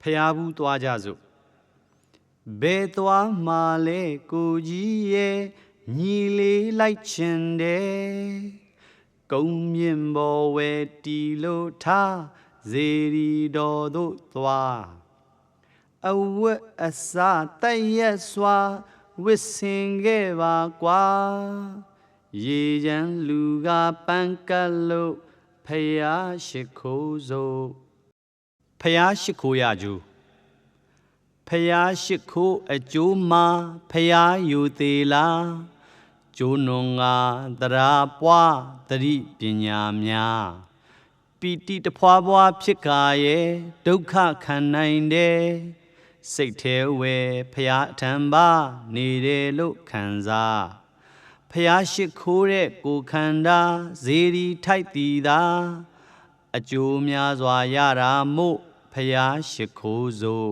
ဖျားဘူးသွားကြစို့ဘယ်သွားမှလဲကိုကြီးရဲ့ညီလေးလိုက်ချင်တယ်ကုံမြင့်ပေါ်ဝဲတီလို့ထားဇေရီတော်တို့သွားအဝတ်အစားတိုက်ရက်စွာဝစ်စင်ခဲ့ပါကွာရေချမ်းလူကပန်းကတ်လို့ဖယားရှိခိုးစို့ ဖယားရှိခိုးရကြူဖယားရှိခိုးအကျိုးမှာဖယားယူသေးလားကျိုးနုံငါတရာပွားတတိပညာများပီတိတဖွာဖွာဖြစ်ခါရဲ့ဒုက္ခခံနိုင်တယ်စိတ်ထဲဝဲဖျားအထံပါနေတယ်လို့ခံစားဖျားရှိခိုးတဲ့ကိုခန္ဓာဇေဒီထိုက်တည်သာအကျိုးများစွာရတာမို့ ဖျားရှိခိုးစို့